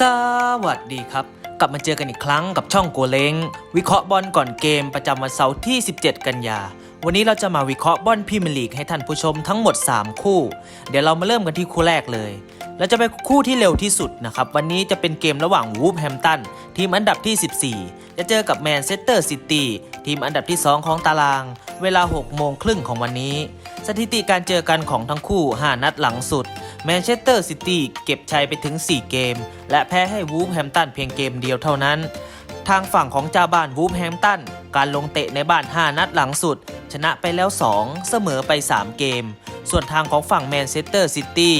สวัสดีครับ กลับมาเจอกันอีกครั้งกับช่องโกเล้งวิเคราะห์บอลก่อนเกมประจำวันเสาร์ที่ 17 กันยา วันนี้เราจะมาวิเคราะห์บอลพรีเมียร์ลีกให้ท่านผู้ชมทั้งหมด 3 คู่ เดี๋ยวเรามาเริ่มกันที่คู่แรกเลยและจะเป็นคู่ที่เร็วที่สุดนะครับ วันนี้จะเป็นเกมระหว่างวูฟแฮมตันทีมอันดับที่ 14 จะเจอกับแมนเชสเตอร์ซิตี้ทีมอันดับที่ 2 ของตาราง เวลา 6 โมงครึ่งของวันนี้ สถิติการเจอกันของทั้งคู่ 5 นัดหลังสุด แมนเชสเตอร์ซิตี้เก็บชัยไปถึง 4 เกม และแพ้ให้วูฟแฮมตันเพียงเกมเดียวเท่านั้น ทางฝั่งของเจ้าบ้านวูฟแฮมตันการลงเตะในบ้าน 5 นัดหลังสุด ชนะไปแล้ว 2 เสมอไป 3 เกม ส่วนทางของฝั่งแมนเชสเตอร์ซิตี้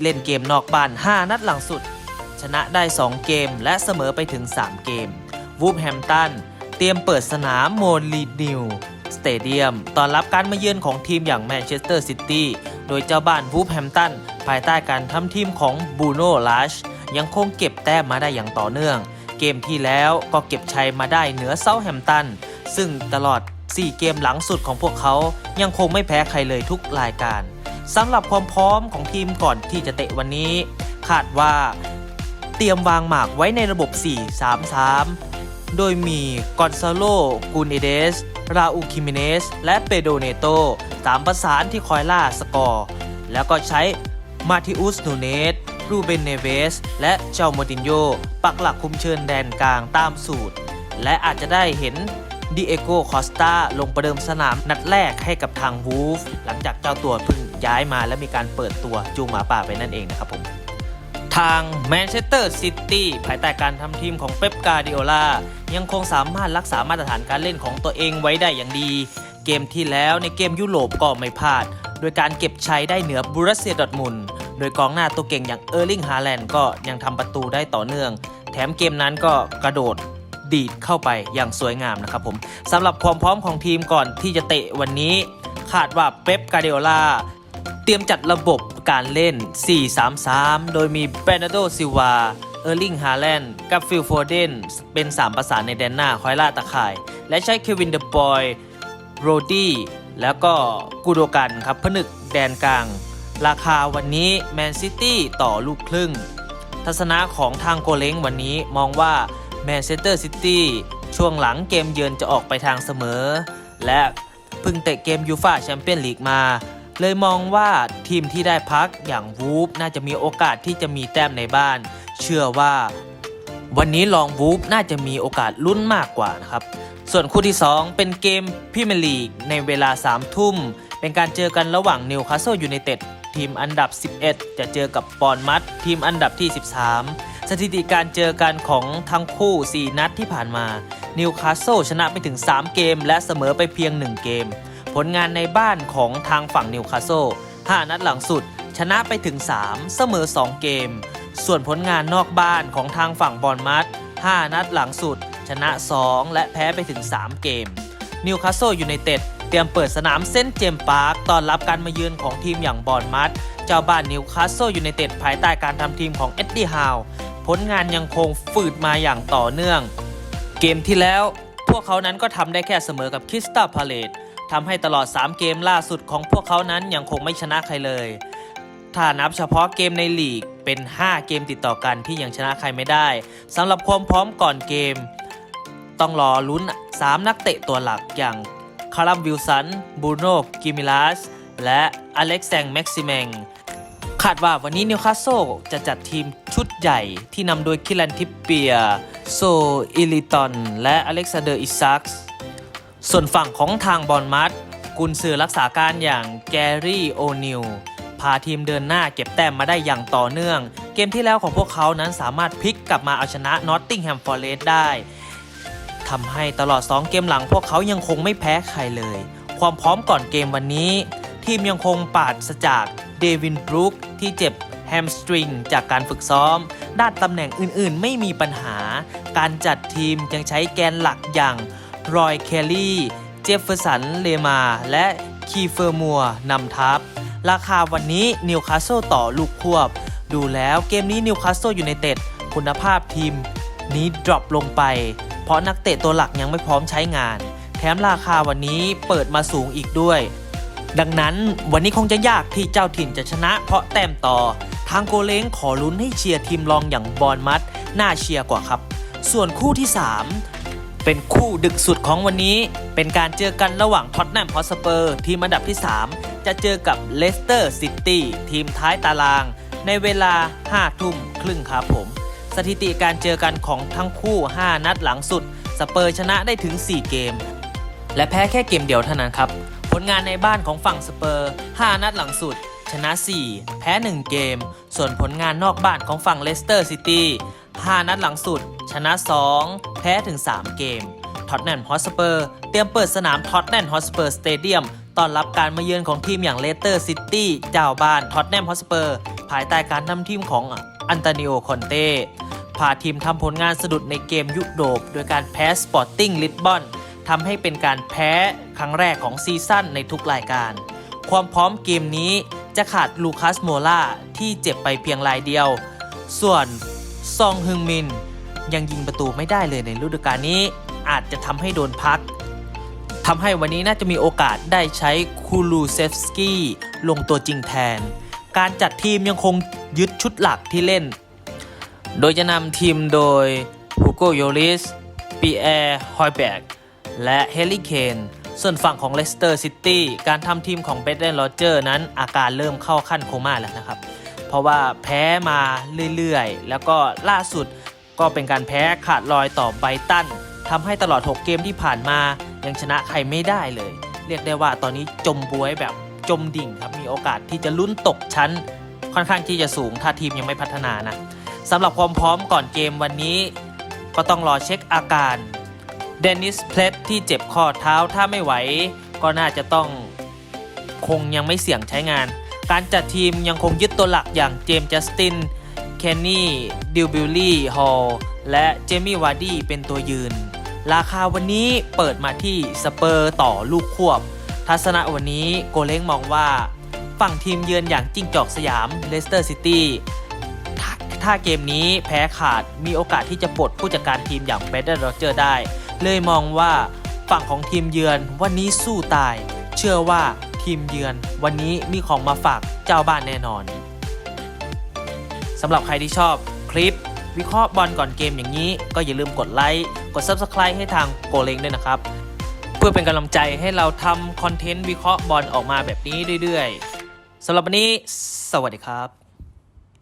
เล่นเกมนอกบ้าน 5 นัดหลังสุด ชนะได้ 2 เกมและเสมอไปถึง 3 เกม วูฟแฮมตันเตรียมเปิดสนามโมลีนิวสเตเดียมตอนรับการมาเยือนของทีมอย่างแมนเชสเตอร์ซิตี้โดยเจ้าบ้านวูฟแฮมตัน ภายใต้การทำทีมของบูโน่ลาชยังคงเก็บแต้มมาได้อย่างต่อเนื่อง เกมที่แล้วก็เก็บชัยมาได้เหนือเซาแฮมตัน ซึ่งตลอด 4 เกมหลังสุดของพวกเขายังคงไม่แพ้ใครเลยทุกรายการสำหรับความพร้อมของทีมก่อนที่จะเตะวันนี้ คาดว่า เตรียมวางหมากไว้ในระบบ 4-3-3 โดยมีกอนซาโลกูนเอเดส ราอูคิมิเนส และเปโดเนโตสามประสานที่คอยล่าสกอร์ แล้วก็ใช้ มาทิอุสนูเนสรูเบนเนเวส และเจ้าโมตินโย ปักหลักคุมเชิญแดนกลางตามสูตร และอาจจะได้เห็นดิเอโกคอสตาลงประเดิมสนามนัดแรกให้กับทางวูฟหลังจากเจ้าตัวเพิ่งย้ายมาและมีการเปิดตัวจูงหมาป่าไปนั่นเองนะครับผมทางแมนเชสเตอร์ซิตี้ภายใต้การทำทีมของเป๊ปกาดิโอลายังคงสามารถรักษามาตรฐานการเล่นของตัวเองไว้ได้อย่างดี เกมที่แล้วในเกมยุโรปก็ไม่พลาด โดยการเก็บชัยได้เหนือบูรัสเซียดอร์ทมุนโดยกองหน้าตัวเก่งอย่างเออร์ลิงฮาแลนด์ก็ยังทำประตูได้ต่อเนื่อง แถมเกมนั้นก็กระโดดดีดเข้าไปอย่างสวยงามนะครับผมสำหรับความพร้อมของทีมก่อนที่จะเตะวันนี้ คาดว่าเป๊ปกาเดโอลาเตรียมจัดระบบการเล่น 4-3-3 โดยมีเบรนาโดซิวาเออร์ลิงฮาแลนด์กับฟิลโฟเดนเป็น 3 ประสานในแดนหน้าคอยล่าตะข่าย และใช้เควินเดอะบอยโรดี้ แล้วก็กูโดกันครับผนึกแดนกลาง ราคาวันนี้แมนซิตี้ต่อลูกครึ่ง ทัศนะของทางโกเล้งวันนี้มองว่าแมนเชสเตอร์ซิตี้ช่วงหลังเกมเยือนจะออกไปทางเสมอ และเพิ่งเตะเกมยูฟาแชมเปี้ยนลีกมา เลยมองว่าทีมที่ได้พักอย่างวูฟน่าจะมีโอกาสที่จะมีแต้มในบ้าน เชื่อว่า วันนี้ลองวูฟน่าจะมีโอกาสลุ้นมากกว่านะครับ ส่วนคู่ที่ 2 เป็นเกมพรีเมียร์ลีกในเวลา 3 ทุ่ม เป็นการเจอกันระหว่างนิวคาสเซิลยูไนเต็ดทีมอันดับ 11 จะเจอกับปอนมัดทีมอันดับที่ 13 สถิติการเจอกันของทั้งคู่ 4 นัดที่ผ่านมา นิวคาสเซิลชนะไปถึง 3 เกม และเสมอไปเพียง 1 เกม ผลงานในบ้านของทางฝั่งนิวคาสเซิล5นัดหลังสุด ชนะไปถึง 3 เสมอ 2 เกม ส่วนผลงานนอกบ้านของทางฝั่งบอลมัด5นัดหลังสุด ชนะ 2 และแพ้ไปถึง 3 เกมนิวคาสเซิลยูไนเต็ดเตรียมเปิดสนามเซนเจมส์พาร์คต้อนรับการมาเยือนของทีมอย่างบอลมัดเจ้าบ้านนิวคาสเซิลยูไนเต็ดภายใต้การทำทีมของเอ็ดดี้ฮาวผลงานยังคงฝืดมาอย่างต่อเนื่อง เกมที่แล้ว พวกเขานั้นก็ทำได้แค่เสมอกับคริสตัลพาเลตทำให้ตลอด 3 เกมล่าสุดของพวกเขานั้นยังคงไม่ชนะใครเลย ถ้านับเฉพาะเกมในลีกเป็น 5 เกมติดต่อกันที่ยังชนะใครไม่ได้สำหรับความพร้อมก่อนเกม ต้องรอลุ้น 3 นักเตะตัวหลักอย่างคารัมวิลสัน บูโนกิมิลาสและอเล็กซงแม็กซิเมงคาดว่าวันนี้นิวคาสเซิลจะจัดทีมชุดใหญ่ที่นำโดยคิลันทิปเปีย โซอิลิตันและอเล็กซานเดอร์อิซักส์ส่วนฝั่งของทางบอลมัดกุนซือรักษาการอย่างแกรี่โอนิลพาทีมเดินหน้าเก็บแต้มมาได้อย่างต่อเนื่อง เกมที่แล้วของพวกเขานั้นสามารถพลิกกลับมาเอาชนะนอตติงแฮมฟอร์เรสได้ ทำให้ตลอด 2 เกมหลังพวกเขายังคงไม่แพ้ใครเลย ความพร้อมก่อนเกมวันนี้ ทีมยังคงปราศจากเดวินบรูคที่เจ็บแฮมสตริงจากการฝึกซ้อม ด้านตำแหน่งอื่นๆ ไม่มีปัญหา การจัดทีมยังใช้แกนหลักอย่างรอยเคลลี่ เจฟเฟอร์สัน เลมา และคีเฟอร์มัวนำทัพ ราคาวันนี้นิวคาสเซิลต่อลูกควบ ดูแล้วเกมนี้นิวคาสเซิลอยูไนเต็ดคุณภาพทีมนี้ดรอปลงไป เพราะนักเตะตัวหลักยังไม่พร้อมใช้งาน แถมราคาวันนี้เปิดมาสูงอีกด้วย ดังนั้นวันนี้คงจะยากที่เจ้าถิ่นจะชนะ เพราะแต้มต่อ ทางโกเล้งขอลุ้นให้เชียร์ทีมรองอย่างบอลมัดน่าเชียร์กว่าครับ ส่วนคู่ที่ 3 เป็นคู่ดึกสุดของวันนี้ เป็นการเจอกันระหว่างท็อตแนมฮอสเปอร์ทีมอันดับที่ 3 จะเจอกับเลสเตอร์ซิตี้ทีมท้ายตาราง ในเวลา5ทุ่มครึ่งครับผม สถิติการเจอกันของทั้งคู่ 5 นัดหลังสุด สเปอร์ชนะได้ถึง 4 เกม และแพ้แค่เกมเดียวเท่านั้นครับ ผลงานในบ้านของฝั่งสเปอร์ 5 นัดหลังสุด ชนะ 4 แพ้ 1 เกม ส่วนผลงานนอกบ้านของฝั่งเลสเตอร์ซิตี้ 5 นัดหลังสุด ชนะ 2 แพ้ถึง 3 เกมท็อตแนมฮอสเปอร์เตรียมเปิดสนามท็อตแนมฮอสเปอร์สเตเดียมต้อนรับการมาเยือนของทีมอย่างเลสเตอร์ซิตี้เจ้าบ้านท็อตแนมฮอสเปอร์ภายใต้การนำทีมของอันโตนิโอ คอนเต้ พาทีมทำผลงานสะดุดในเกมยุโรปโดยการแพ้สปอร์ติ้งลิสบอนทำให้เป็นการแพ้ครั้งแรกของซีซั่นในทุกรายการ ความพร้อมเกมนี้จะขาดลูคัสโมล่าที่เจ็บไปเพียงรายเดียว ส่วนซองฮึงมิน ยังยิงประตูไม่ได้เลยในฤดูกาลนี้ อาจจะทำให้โดนพักทำให้วันนี้น่าจะมีโอกาสได้ใช้คูลูเซฟสกี้ลงตัวจริงแทน การจัดทีมยังคงยึดชุดหลักที่เล่น โดยจะนำทีมโดยฮูโกโยลิสปีแอร์ฮอยแบกและเฮลิเคนส่วนฝั่งของเลสเตอร์ซิตี้การทำทีมของเบดเดนโรเจอร์นั้นอาการเริ่มเข้าขั้นโคม่าแล้วนะครับ เพราะว่าแพ้มาเรื่อยๆ แล้วก็ล่าสุดก็เป็นการแพ้ขาดลอยต่อไบตันทำให้ตลอด 6 เกมที่ผ่านมายังชนะใครไม่ได้เลย เรียกได้ว่าตอนนี้จมบวยแบบจมดิ่งครับมีโอกาสที่จะลุ้นตกชั้น ค่อนข้างที่จะสูงถ้าทีมยังไม่พัฒนานะ สำหรับความพร้อมก่อนเกมวันนี้ ก็ต้องรอเช็คอาการเดนิสเพลตที่เจ็บข้อเท้าถ้าไม่ไหว ก็น่าจะต้องคงยังไม่เสี่ยงใช้งาน การจัดทีมยังคงยึดตัวหลักอย่างเจมส์จัสติน เคนนี่ ดิวบิลลี่ ฮอลและเจมี่วาร์ดี้เป็นตัวยืน ราคาวันนี้เปิดมาที่สเปอร์ต่อลูกควบ ทัศนะวันนี้โกเล้งมองว่า ฝั่งทีมเยือนอย่างจิ้งจอกสยามเลสเตอร์ซิตี้ ถ้าเกมนี้แพ้ขาดมีโอกาสที่จะปลดผู้จัดการทีมอย่างเบดเดอร์โรเจอร์ได้ เลยมองว่าฝั่งของทีมเยือนวันนี้สู้ตาย เชื่อว่าทีมเยือนวันนี้มีของมาฝากเจ้าบ้านแน่นอนสำหรับใครที่ชอบคลิป วิเคราะห์บอลก่อนเกมอย่างนี้ก็อย่าลืมกดไลค์กด Subscribe ให้ทางโกเล้งด้วยนะครับ เพื่อเป็นกำลังใจให้เราทำคอนเทนต์วิเคราะห์บอลออกมาแบบนี้เรื่อยๆสำหรับวันนี้ สวัสดีครับ